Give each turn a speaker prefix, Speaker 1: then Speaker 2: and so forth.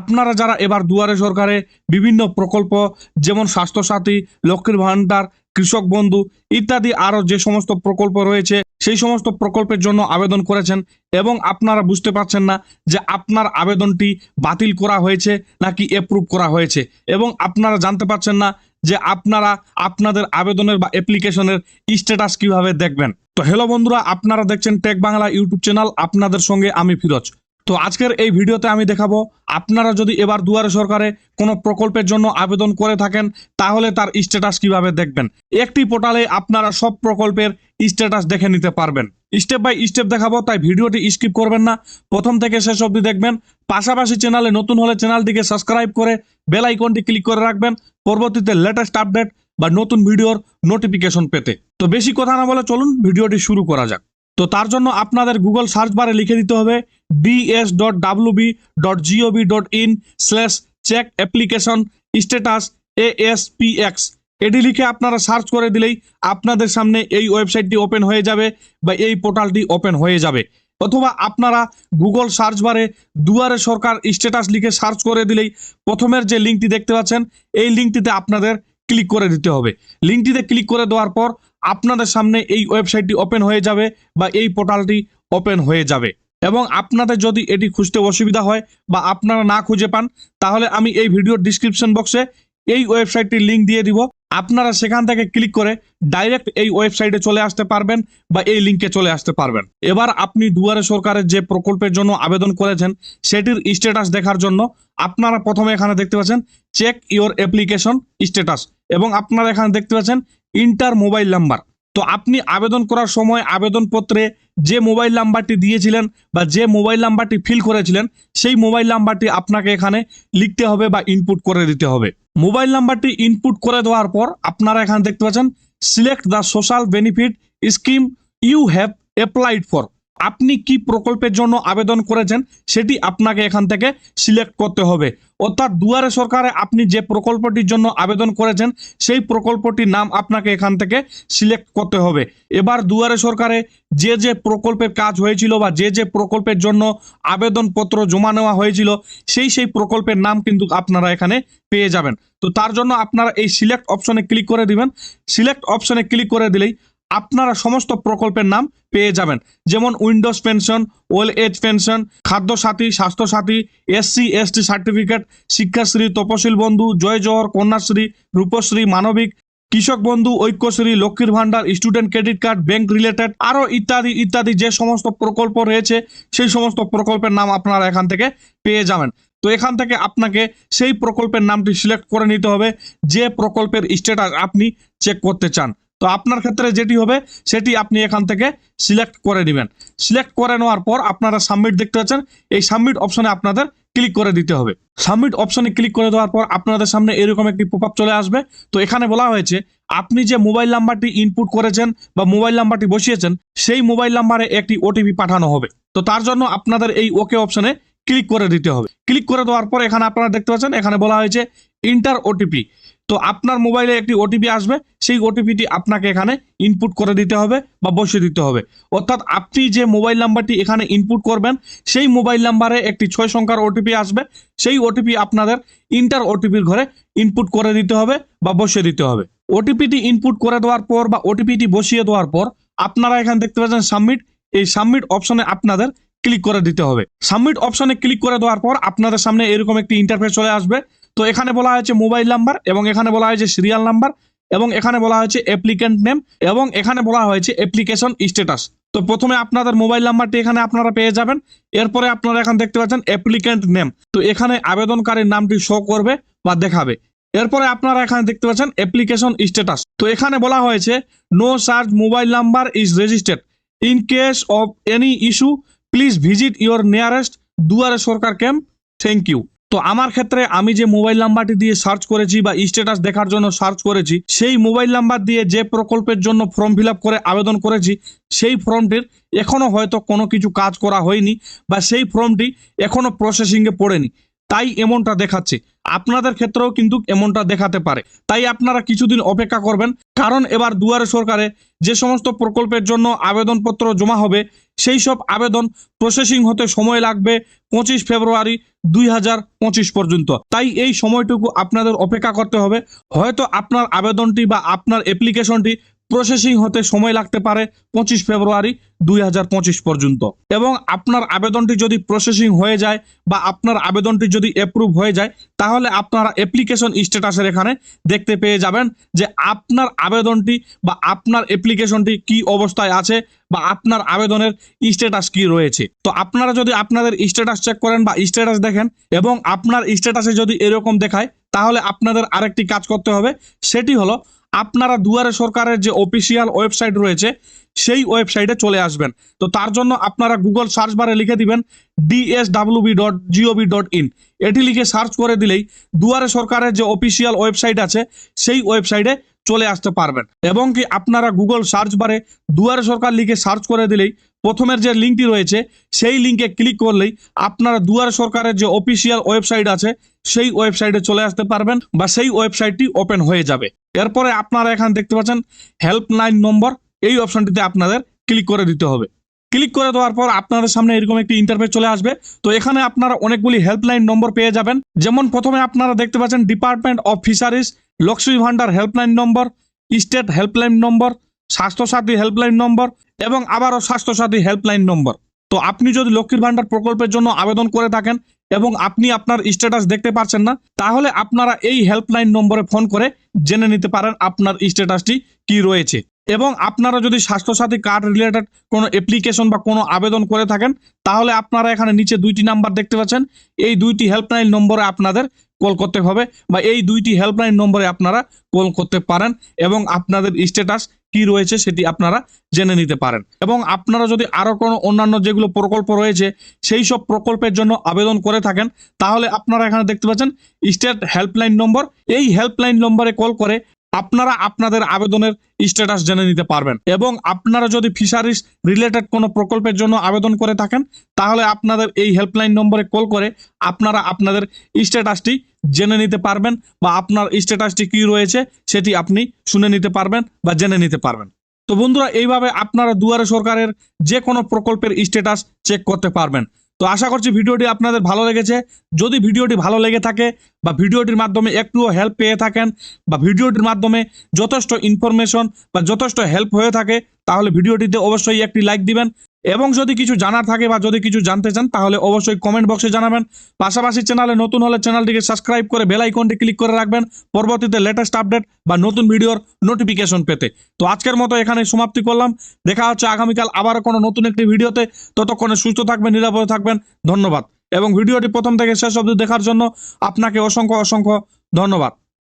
Speaker 1: আপনারা যারা এবার দুয়ারে সরকারে বিভিন্ন প্রকল্প, যেমন স্বাস্থ্যসাথী, লক্ষ্মীর ভান্ডার কৃষক বন্ধু ইত্যাদি আরও যে সমস্ত প্রকল্প রয়েছে, সেই সমস্ত প্রকল্পের জন্য আবেদন করেছেন এবং আপনারা বুঝতে পারছেন না যে আপনার আবেদনটি বাতিল করা হয়েছে নাকি এপ্রুভ করা হয়েছে এবং আপনারা জানতে পারছেন না যে আপনারা আপনাদের আবেদনের বা অ্যাপ্লিকেশনের স্ট্যাটাস কীভাবে দেখবেন। তো হ্যালো বন্ধুরা, আপনারা দেখছেন টেক বাংলা ইউটিউব চ্যানেল আপনাদের সঙ্গে আমি ফিরোজ। তো আজকের এই ভিডিওতে আমি দেখাবো, আপনারা যদি এবার দুয়ারে সরকারে কোনো প্রকল্পের জন্য আবেদন করে থাকেন, তাহলে তার স্ট্যাটাস কীভাবে দেখবেন? একটি পোর্টালে আপনারা সব প্রকল্পের স্ট্যাটাস দেখে নিতে পারবেন। স্টেপ বাই স্টেপ দেখাবো, তাই ভিডিওটি স্কিপ করবেন না। প্রথম থেকে শেষ অবধি দেখবেন। পাশাপাশি চ্যানেলে নতুন হলে চ্যানেলটিকে সাবস্ক্রাইব করে বেল আইকনটি ক্লিক করে রাখবেন। পরবর্তীতে লেটেস্ট আপডেট বা নতুন ভিডিওর নোটিফিকেশন পেতে। তো বেশি কথা না বলে চলুন ভিডিওটি শুরু করা যাক। তো তার জন্য আপনাদের গুগল সার্চ বারে লিখে দিতে হবে DS dot W B dot gov dot in slash check application status aspx এটি লিখে আপনারা সার্চ করে দিলেই আপনাদের সামনে এই ওয়েবসাইটটি ওপেন হয়ে যাবে বা এই পোর্টালটি ওপেন হয়ে যাবে। অথবা আপনারা গুগল সার্চ বারে দুয়ারে সরকার স্ট্যাটাস লিখে সার্চ করে দিলেই প্রথমের যে লিঙ্কটি দেখতে পাচ্ছেন, এই লিঙ্কটিতে আপনাদের ক্লিক করে দিতে হবে। লিঙ্কটিতে ক্লিক করে দেওয়ার পর আপনাদের সামনে এই ওয়েবসাইটটি ওপেন হয়ে যাবে বা এই পোর্টালটি ওপেন হয়ে যাবে। এবং আপনাদের যদি এটি খুঁজতে অসুবিধা হয় বা আপনারা না খুঁজে পান, তাহলে আমি এই ভিডিওর ডিসক্রিপশন বক্সে এই ওয়েবসাইটটির লিঙ্ক দিয়ে দিব। আপনারা সেখান থেকে ক্লিক করে ডাইরেক্ট এই ওয়েবসাইটে চলে আসতে পারবেন বা এই লিঙ্কে চলে আসতে পারবেন। এবার আপনি দুয়ারে সরকারের যে প্রকল্পের জন্য আবেদন করেছেন, সেটির স্ট্যাটাস দেখার জন্য আপনারা প্রথমে এখানে দেখতে পাচ্ছেন চেক ইওর অ্যাপ্লিকেশন স্ট্যাটাস এবং আপনারা এখানে দেখতে পাচ্ছেন ইন্টার মোবাইল নাম্বার। তো আপনি আবেদন করার সময় আবেদনপত্রে যে মোবাইল নাম্বারটি দিয়েছিলেন বা যে মোবাইল নাম্বারটি ফিল করেছিলেন, সেই মোবাইল নাম্বারটি আপনাকে এখানে লিখতে হবে বা ইনপুট করে দিতে হবে। মোবাইল নাম্বারটি ইনপুট করে দেওয়ার পর আপনারা এখানে দেখতে পাচ্ছেন select the social benefit scheme you have applied for আপনি কি প্রকল্পের জন্য আবেদন করেছেন, সেটি আপনাকে এখান থেকে সিলেক্ট করতে হবে। অর্থাৎ দুয়ারে সরকারে আপনি যে প্রকল্পটির জন্য আবেদন করেছেন, সেই প্রকল্পটির নাম আপনাকে এখান থেকে সিলেক্ট করতে হবে। এবার দুয়ারে সরকারে যে যে প্রকল্পের কাজ হয়েছিল বা যে যে প্রকল্পের জন্য আবেদনপত্র জমা নেওয়া হয়েছিল, সেই সেই প্রকল্পের নাম কিন্তু আপনারা এখানে পেয়ে যাবেন। তো তার জন্য আপনারা এই সিলেক্ট অপশনে ক্লিক করে দিবেন। সিলেক্ট অপশনে ক্লিক করে দিলেই আপনারা সমস্ত প্রকল্পের নাম পেয়ে যাবেন। যেমন windows pension old age pension Khadya Sathi Swasthya Sathi SC, ST certificate, Shikshashree, Taposhili Bandhu, Jai Johar Kanyashree, Rupashree, মানবিক, কৃষক বন্ধু, ঐক্যশ্রী, লক্ষ্মীর Bhandar student credit card, bank related, আরও ইত্যাদি ইত্যাদি যে সমস্ত প্রকল্প রয়েছে, সেই সমস্ত প্রকল্পের নাম আপনারা এখান থেকে পেয়ে যাবেন। তো এখান থেকে আপনাকে সেই প্রকল্পের নামটি সিলেক্ট করে নিতে হবে, যে প্রকল্পের স্ট্যাটাস আপনি চেক করতে চান। তো আপনার ক্ষেত্রে যেটি হবে, সেটি আপনি এখান থেকে সিলেক্ট করে নেবেন। সিলেক্ট করে নেওয়ার পর আপনারা সাবমিট দেখতে পাচ্ছেন, এই সাবমিট অপশনে আপনাদের ক্লিক করে দিতে হবে। সাবমিট অপশনে ক্লিক করে দেওয়ার পর আপনাদের সামনে এরকম একটি পপ চলে আসবে। তো এখানে বলা হয়েছে, আপনি যে মোবাইল নাম্বারটি ইনপুট করেছেন বা মোবাইল নাম্বারটি বসিয়েছেন, সেই মোবাইল নাম্বারে একটি ওটিপি পাঠানো হবে। তো তার জন্য আপনাদের এই ওকে অপশনে ক্লিক করে দিতে হবে। ক্লিক করে দেওয়ার পর এখানে আপনারা দেখতে পাচ্ছেন, এখানে বলা হয়েছে ইন্টার ওটিপি তো আপনার মোবাইলে একটি ওটিপি আসবে, সেই ওটিপিটি আপনাকে এখানে ইনপুট করে দিতে হবে বা বসিয়ে দিতে হবে। অর্থাৎ আপনি যে মোবাইল নাম্বারটি এখানে ইনপুট করবেন, সেই মোবাইল নাম্বারে একটি ছয় সংখ্যার ওটিপি আসবে, সেই ওটিপি আপনাদের ইন্টার ওটিপির ঘরে ইনপুট করে দিতে হবে বা বসিয়ে দিতে হবে। ওটিপিটি ইনপুট করে দেওয়ার পর বা ওটিপিটি বসিয়ে দেওয়ার পর আপনারা এখানে দেখতে পাচ্ছেন সাবমিট এই সাবমিট অপশনে আপনাদের ক্লিক করে দিতে হবে। সাবমিট অপশনে ক্লিক করে দেওয়ার পর আপনাদের সামনে এরকম একটি ইন্টারফেস চলে আসবে। তো এখানে বলা হয়েছে মোবাইল নাম্বার এবং এখানে বলা হয়েছে সিরিয়াল নাম্বার এবং এখানে বলা হয়েছে অ্যাপ্লিকেন্ট নেম এবং এখানে বলা হয়েছে অ্যাপ্লিকেশন স্ট্যাটাস তো প্রথমে আপনাদের মোবাইল নাম্বারটি এখানে আপনারা পেয়ে যাবেন। এরপরে আপনারা এখানে দেখতে পাচ্ছেন অ্যাপ্লিকেন্ট নেম তো এখানে আবেদনকারীর নামটি শো করবে বা দেখাবে। এরপরে আপনারা এখানে দেখতে পাচ্ছেন অ্যাপ্লিকেশন স্ট্যাটাস তো এখানে বলা হয়েছে no search mobile number is registered in case of any issue please visit your nearest Duare Sarkar camp thank you তো আমার ক্ষেত্রে আমি যে মোবাইল নাম্বারটি দিয়ে সার্চ করেছি বা স্ট্যাটাস দেখার জন্য সার্চ করেছি, সেই মোবাইল নাম্বার দিয়ে যে প্রকল্পের জন্য ফর্ম ফিল করে আবেদন করেছি, সেই ফর্মটির এখনও হয়তো কোনো কিছু কাজ করা হয়নি বা সেই ফর্মটি এখনও প্রসেসিংয়ে পড়েনি। তাই এমনটা দেখাচ্ছে। আপনাদের ক্ষেত্রেও কিন্তু এমনটা দেখাতে পারে। তাই আপনারা কিছুদিন অপেক্ষা করবেন, কারণ এবার দুয়ারে সরকারে যে সমস্ত প্রকল্পের জন্য আবেদনপত্র জমা হবে, সেই সব আবেদন প্রসেসিং হতে সময় লাগবে পঁচিশ ফেব্রুয়ারি দুই হাজার পঁচিশ পর্যন্ত। তাই এই সময়টুকু আপনাদের অপেক্ষা করতে হবে। হয়তো আপনার আবেদনটি বা আপনার অ্যাপ্লিকেশনটি প্রসেসিং হতে সময় লাগতে পারে পঁচিশ ফেব্রুয়ারি দুই হাজার পঁচিশ পর্যন্ত। এবং আপনার আবেদনটি যদি প্রসেসিং হয়ে যায় বা আপনার আবেদনটি যদি অ্যাপ্রুভ হয়ে যায়, তাহলে আপনারা অ্যাপ্লিকেশন স্ট্যাটাসের এখানে দেখতে পেয়ে যাবেন যে আপনার আবেদনটি বা আপনার অ্যাপ্লিকেশনটি কি অবস্থায় আছে বা আপনার আবেদনের স্ট্যাটাস কি রয়েছে। তো আপনারা যদি আপনাদের স্ট্যাটাস চেক করেন বা স্ট্যাটাস দেখেন এবং আপনার স্ট্যাটাসে যদি এরকম দেখায়, তাহলে আপনাদের আরেকটি কাজ করতে হবে, সেটি হলো আপনারা দুয়ারে সরকারের যে অফিসিয়াল ওয়েবসাইট রয়েছে, সেই ওয়েবসাইটে চলে আসবেন। তো তার জন্য আপনারা গুগল সার্চ বারে লিখে দিবেন DSWB dot gov dot in এটি লিখে সার্চ করে দিলেই দুয়ারে সরকারের যে অফিসিয়াল ওয়েবসাইট আছে, সেই ওয়েবসাইটে চলে আসতে পারবেন। এবং কি আপনারা গুগল সার্চ বারে দুয়ারে সরকার লিখে সার্চ করে দিলেই প্রথমের যে লিঙ্কটি রয়েছে, সেই লিঙ্কে ক্লিক করলেই আপনারা দুয়ারে সরকারের যে অফিসিয়াল ওয়েবসাইট আছে, সেই ওয়েবসাইটে চলে আসতে পারবেন বা সেই ওয়েবসাইটটি ওপেন হয়ে যাবে। এরপরে আপনারা এখানে দেখতে পাচ্ছেন হেল্পলাইন নম্বর এই অপশনটিতে আপনাদের ক্লিক করে দিতে হবে। ক্লিক করে দেওয়ার পর আপনাদের সামনে এরকম একটি ইন্টারফেস চলে আসবে। তো এখানে আপনারা অনেকগুলি হেল্পলাইন নম্বর পেয়ে যাবেন। যেমন প্রথমে আপনারা দেখতে পাচ্ছেন department of fisheries Lakshmi Bhandar helpline number state helpline number Swasthyasathi helpline number এবং আবারও স্বাস্থ্যসাথী হেল্পলাইন নম্বর তো আপনি যদি লক্ষ্মীর ভান্ডার প্রকল্পের জন্য আবেদন করে থাকেন এবং আপনি আপনার স্ট্যাটাস দেখতে পারছেন না, তাহলে আপনারা এই হেল্পলাইন নম্বরে ফোন করে জেনে নিতে পারেন আপনার স্ট্যাটাসটি কি রয়েছে। এবং আপনারা যদি স্বাস্থ্যসাথী কার্ড রিলেটেড কোনো অ্যাপ্লিকেশন বা কোনো আবেদন করে থাকেন, তাহলে আপনারা এখানে নিচে দুইটি নাম্বার দেখতে পাচ্ছেন। এই দুইটি হেল্পলাইন নম্বরে আপনাদের কল করতে হবে বা এই দুইটি হেল্পলাইন নম্বরে আপনারা কল করতে পারেন এবং আপনাদের স্ট্যাটাস কি রয়েছে সেটি আপনারা জেনে নিতে পারেন। এবং আপনারা যদি আরও কোনো অন্যান্য যেগুলো প্রকল্প রয়েছে, সেই সব প্রকল্পের জন্য আবেদন করে থাকেন, তাহলে আপনারা এখানে দেখতে পাচ্ছেন স্টেট হেল্পলাইন নম্বর। এই হেল্পলাইন নম্বরে কল করে আপনারা আপনাদের আবেদনের স্ট্যাটাস জেনে নিতে পারবেন। এবং আপনারা যদি ফিশারিজ রিলেটেড কোনো প্রকল্পের জন্য আবেদন করে থাকেন, তাহলে আপনাদের এই হেল্পলাইন নম্বরে কল করে আপনারা আপনাদের স্ট্যাটাসটি জেনে নিতে পারবেন বা আপনার স্ট্যাটাসটি কি রয়েছে সেটি আপনি শুনে নিতে পারবেন বা জেনে নিতে পারবেন। তো বন্ধুরা, এইভাবে আপনারা দুয়ারে সরকারের যে কোনো প্রকল্পের স্ট্যাটাস চেক করতে পারবেন। তো আশা করছি ভিডিওটি আপনাদের ভালো লেগেছে। যদি ভিডিওটি ভালো লেগে থাকে বা ভিডিওটির মাধ্যমে একটুও হেল্প পেয়ে থাকেন বা ভিডিওটির মাধ্যমে যথেষ্ট ইনফরমেশন বা যথেষ্ট হেল্প হয়ে থাকে, তাহলে ভিডিওটিতে অবশ্যই একটি লাইক দিবেন। এবং যদি কিছু জানার থাকে বা যদি কিছু জানতে চান, তাহলে অবশ্যই কমেন্ট বক্সে জানাবেন। পাশাপাশি চ্যানেলে নতুন হলে চ্যানেলটিকে সাবস্ক্রাইব করে বেল আইকনটি ক্লিক করে রাখবেন। পরবর্তীতে লেটেস্ট আপডেট বা নতুন ভিডিওর নোটিফিকেশন পেতে। তো আজকের মতো এখানে সমাপ্তি করলাম। দেখা হচ্ছে আগামীকাল আবার কোনো নতুন একটি ভিডিওতে ততক্ষণে সুস্থ থাকবেন, নিরাপদে থাকবেন। ধন্যবাদ। এবং ভিডিওটি প্রথম থেকে শেষ অবধি দেখার জন্য আপনাকে অসংখ্য অসংখ্য ধন্যবাদ।